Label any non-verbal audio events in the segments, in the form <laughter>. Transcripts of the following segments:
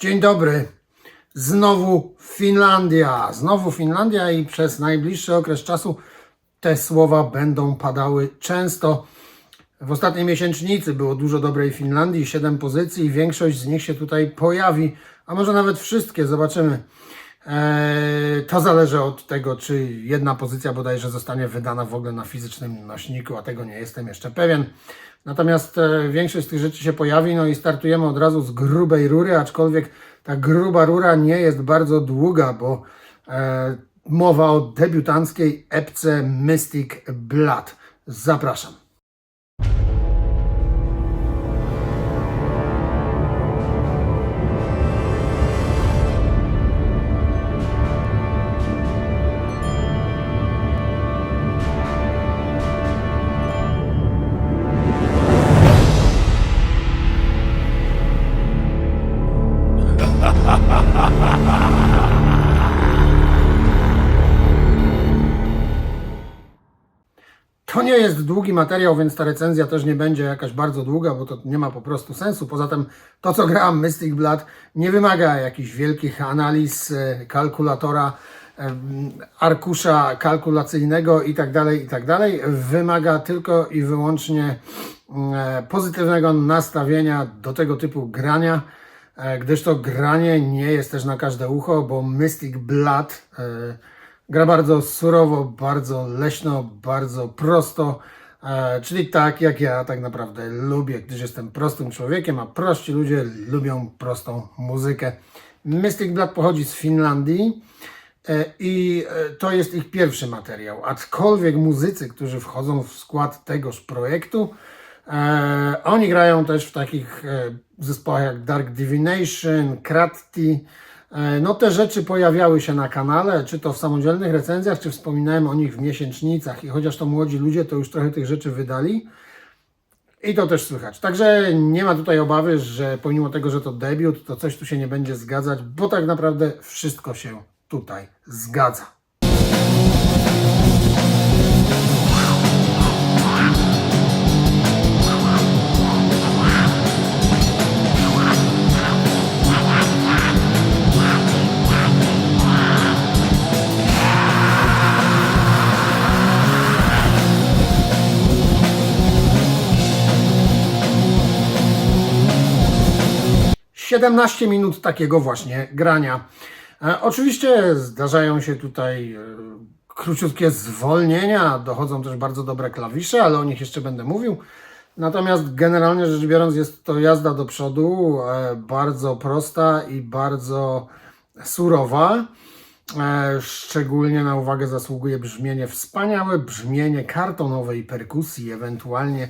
Dzień dobry. Znowu Finlandia. Znowu Finlandia i przez najbliższy okres czasu te słowa będą padały często. W ostatniej miesięcznicy było dużo dobrej Finlandii, 7 pozycji i większość z nich się tutaj pojawi, a może nawet wszystkie, zobaczymy. Eee, to zależy od tego, czy jedna pozycja bodajże zostanie wydana w ogóle na fizycznym nośniku, a tego nie jestem jeszcze pewien. Natomiast e, większość z tych rzeczy się pojawi, no i startujemy od razu z grubej rury, aczkolwiek ta gruba rura nie jest bardzo długa, bo e, mowa o debiutanckiej epce Mystic Blood. Zapraszam. To nie jest długi materiał, więc ta recenzja też nie będzie jakaś bardzo długa, bo to nie ma po prostu sensu. Poza tym to, co grałem Mystic Blood, nie wymaga jakichś wielkich analiz, e, kalkulatora, arkusza kalkulacyjnego i tak dalej, i tak. Wymaga tylko i wyłącznie mm, e, pozytywnego nastawienia do tego typu grania, e, gdyż to granie nie jest też na każde ucho, bo Mystic Blood Gra bardzo surowo, bardzo leśno, bardzo prosto, e, czyli tak jak ja tak naprawdę lubię, gdyż jestem prostym człowiekiem, a prości ludzie lubią prostą muzykę. Mystic Blood pochodzi z Finlandii e, i e, to jest ich pierwszy materiał, aczkolwiek muzycy, którzy wchodzą w skład tegoż projektu, oni grają też w takich zespołach jak Dark Divination, Kratti, No te rzeczy pojawiały się na kanale, czy to w samodzielnych recenzjach, czy wspominałem o nich w miesięcznicach i chociaż to młodzi ludzie, to już trochę tych rzeczy wydali i to też słychać. Także nie ma tutaj obawy, że pomimo tego, że to debiut, to coś tu się nie będzie zgadzać, bo tak naprawdę wszystko się tutaj zgadza. Siedemnaście minut takiego właśnie grania. E, oczywiście zdarzają się tutaj e, króciutkie zwolnienia, dochodzą też bardzo dobre klawisze, ale o nich jeszcze będę mówił. Natomiast generalnie rzecz biorąc jest to jazda do przodu, e, bardzo prosta i bardzo surowa. Szczególnie na uwagę zasługuje brzmienie, wspaniałe brzmienie kartonowej perkusji, ewentualnie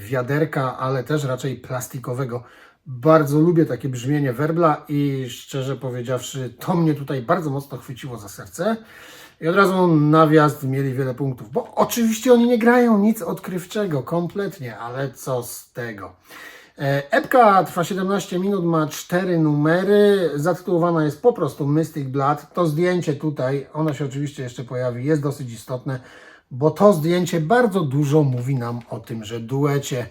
wiaderka, ale też raczej plastikowego. Bardzo lubię takie brzmienie werbla i szczerze powiedziawszy, to mnie tutaj bardzo mocno chwyciło za serce. I od razu nawiast mieli wiele punktów, bo oczywiście oni nie grają nic odkrywczego, kompletnie, ale co z tego. E, Epka trwa 17 minut, ma 4 numery, zatytułowana jest po prostu Mystic Blood. To zdjęcie tutaj, ono się oczywiście jeszcze pojawi, jest dosyć istotne, bo to zdjęcie bardzo dużo mówi nam o tym, że duecie.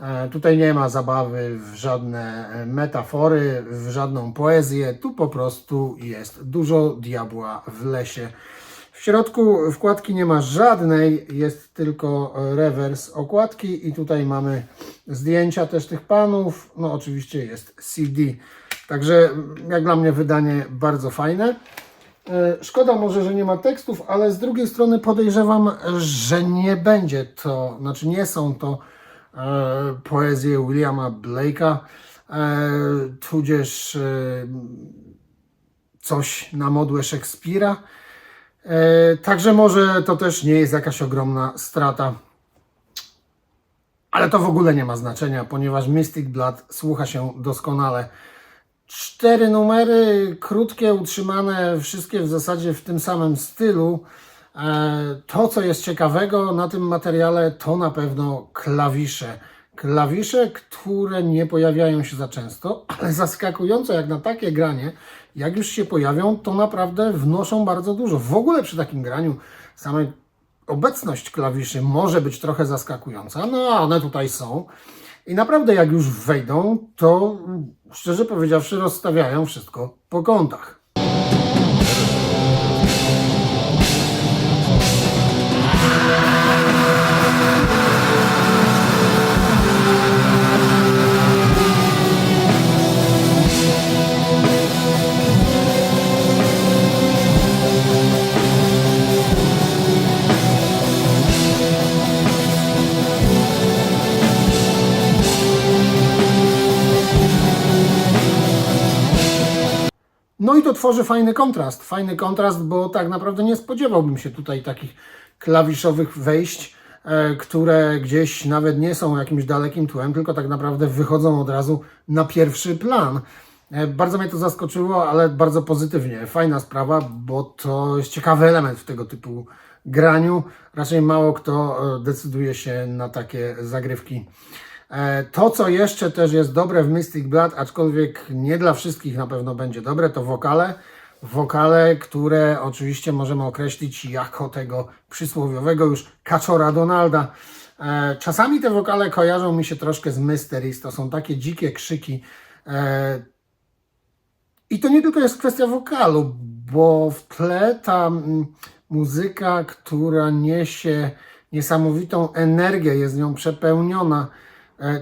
E, Tutaj nie ma zabawy w żadne e, metafory, w żadną poezję, tu po prostu jest dużo diabła w lesie. W środku wkładki nie ma żadnej, jest tylko e, rewers okładki i tutaj mamy zdjęcia też tych panów. No oczywiście jest CD. Także mm, jak dla mnie wydanie bardzo fajne. Szkoda może, że nie ma tekstów, ale z drugiej strony podejrzewam, że nie będzie to, znaczy nie są to e, poezje Williama Blake'a, e, tudzież e, coś na modłę Szekspira. Także może to też nie jest jakaś ogromna strata. Ale to w ogóle nie ma znaczenia, ponieważ Mystic Blood słucha się doskonale. Cztery numery, krótkie, utrzymane, wszystkie w zasadzie w tym samym stylu. E, To, co jest ciekawego na tym materiale, to na pewno klawisze. Klawisze, które nie pojawiają się za często, <clears throat> ale zaskakująco jak na takie granie, jak już się pojawią, to naprawdę wnoszą bardzo dużo. W ogóle przy takim graniu samej obecność klawiszy może być trochę zaskakująca, no a one tutaj są. I naprawdę, jak już wejdą, to mm, szczerze powiedziawszy, rozstawiają wszystko po kątach. Tworzy fajny kontrast. Fajny kontrast, bo tak naprawdę nie spodziewałbym się tutaj takich klawiszowych wejść, e, które gdzieś nawet nie są jakimś dalekim tłem, tylko tak naprawdę wychodzą od razu na pierwszy plan. E, Bardzo mnie to zaskoczyło, ale bardzo pozytywnie. Fajna sprawa, bo to jest ciekawy element w tego typu graniu. Raczej mało kto e, decyduje się na takie zagrywki. E, To, co jeszcze też jest dobre w Mystic Blood, aczkolwiek nie dla wszystkich na pewno będzie dobre, to wokale. Wokale, które oczywiście możemy określić jako tego przysłowiowego już kaczora Donalda. E, Czasami te wokale kojarzą mi się troszkę z Mysteries. To są takie dzikie krzyki. E, i to nie tylko jest kwestia wokalu, bo w tle ta muzyka, która niesie niesamowitą energię, jest nią przepełniona,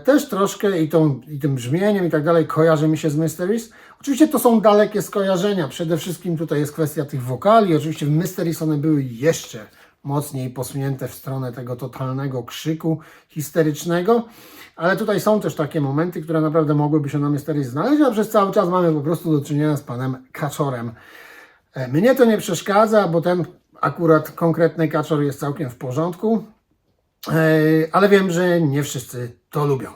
też troszkę i, tą, i tym brzmieniem i tak dalej kojarzy mi się z Mysteries. Oczywiście to są dalekie skojarzenia. Przede wszystkim tutaj jest kwestia tych wokali. Oczywiście w Mysteries one były jeszcze mocniej posunięte w stronę tego totalnego krzyku histerycznego. Ale tutaj są też takie momenty, które naprawdę mogłyby się na Mysteries znaleźć, a przez cały czas mamy po prostu do czynienia z panem Kaczorem. E, Mnie to nie przeszkadza, bo ten akurat konkretny kaczor jest całkiem w porządku, E, ale wiem, że nie wszyscy to lubią.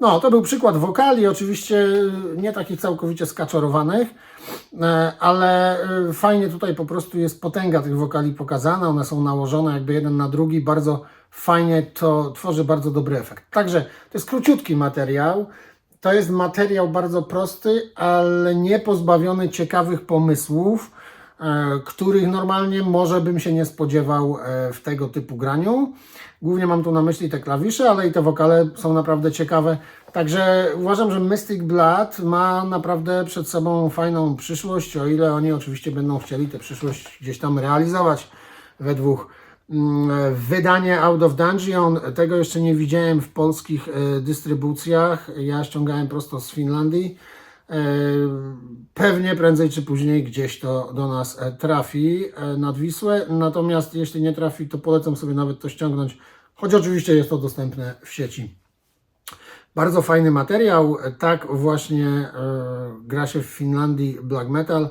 No, to był przykład wokali, oczywiście nie takich całkowicie skaczorowanych, e, ale e, fajnie tutaj po prostu jest potęga tych wokali pokazana, one są nałożone jakby jeden na drugi, bardzo fajnie to tworzy bardzo dobry efekt. Także to jest króciutki materiał, to jest materiał bardzo prosty, ale nie pozbawiony ciekawych pomysłów, których normalnie może bym się nie spodziewał e, w tego typu graniu. Głównie mam tu na myśli te klawisze, ale i te wokale są naprawdę ciekawe. Także uważam, że Mystic Blood ma naprawdę przed sobą fajną przyszłość, o ile oni oczywiście będą chcieli tę przyszłość gdzieś tam realizować we dwóch. Mm, Wydanie Out of Dungeon, tego jeszcze nie widziałem w polskich e, dystrybucjach. Ja ściągałem prosto z Finlandii. Pewnie prędzej czy później gdzieś to do nas e, trafi e, nad Wisłę. Natomiast jeśli nie trafi, to polecam sobie nawet to ściągnąć, choć oczywiście jest to dostępne w sieci. Bardzo fajny materiał. Tak właśnie e, gra się w Finlandii black metal,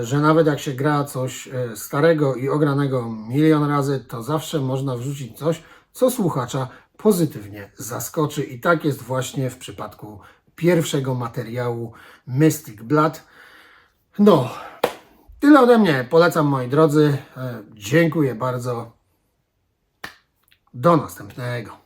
że nawet jak się gra coś starego i ogranego milion razy, to zawsze można wrzucić coś, co słuchacza pozytywnie zaskoczy. I tak jest właśnie w przypadku pierwszego materiału Mystic Blood. No, tyle ode mnie. Polecam moi drodzy. E, Dziękuję bardzo. Do następnego.